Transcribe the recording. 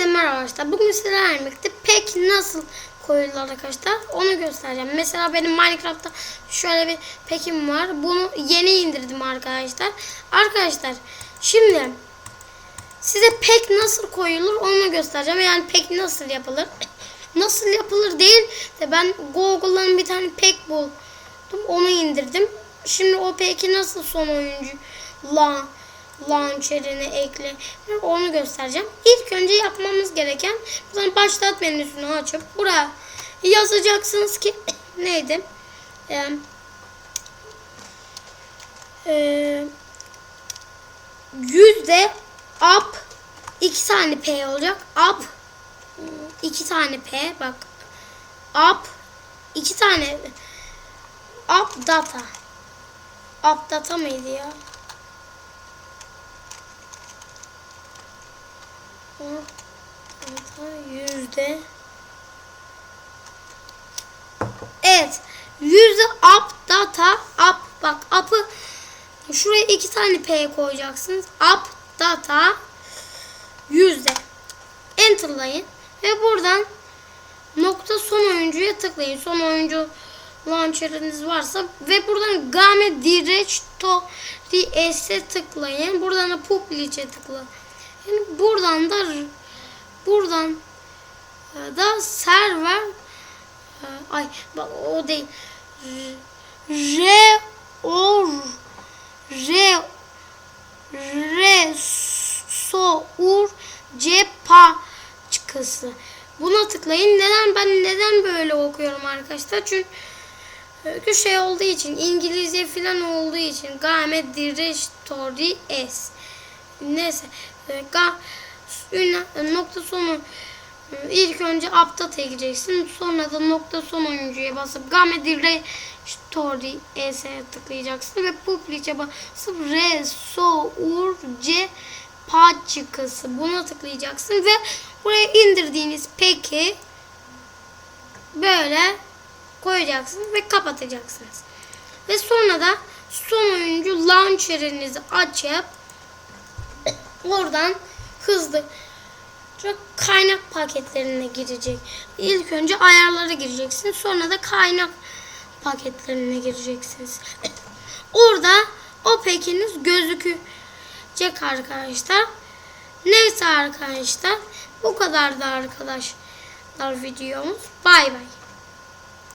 Hepinize merhaba arkadaşlar. Bugün sizlerle birlikte pek nasıl koyulur arkadaşlar onu göstereceğim. Mesela benim Minecraft'ta şöyle bir pekim var. Bunu yeni indirdim arkadaşlar. Arkadaşlar şimdi size pek nasıl koyulur onu göstereceğim. Yani pek nasıl yapılır. Nasıl yapılır değil de ben Google'dan bir tane pek buldum. Onu indirdim. Şimdi o peki nasıl son oyuncu la launcher'ine ekle onu göstereceğim. İlk önce yapmamız gereken buradan başlat menüsünü açıp buraya yazacaksınız ki neydi? Ee, e, yüzde up iki tane p olacak. Up iki tane p bak. Up iki tane up data. Up data mıydı ya? Yüzde. Evet. Yüzde up data up bak up'ı şuraya iki tane p koyacaksınız. Up data yüzde. Enter'layın ve buradan nokta son oyuncuya tıklayın. Son oyuncu launcher'ınız varsa ve buradan game directo ds'e tıklayın. Buradan da publish'e tıklayın. Yani buradan da buradan da server ay bak o değil re or re re so ur cepa çıkısı. Buna tıklayın. Neden ben neden böyle okuyorum arkadaşlar? Çünkü şey olduğu için İngilizce falan olduğu için game directory s. Neyse. Ga nokta sonu ilk önce update gireceksin. Sonra da nokta son oyuncuya basıp game directory s'e tıklayacaksın ve publish'e basıp re so ur c paçıkası buna tıklayacaksın ve buraya indirdiğiniz peki böyle koyacaksınız ve kapatacaksınız. Ve sonra da son oyuncu launcher'inizi açıp oradan hızlı kaynak paketlerine girecek. İlk önce ayarlara gireceksin. Sonra da kaynak paketlerine gireceksiniz. Orada o pekiniz gözükecek arkadaşlar. Neyse arkadaşlar bu kadar da arkadaşlar videomuz. Bay bay.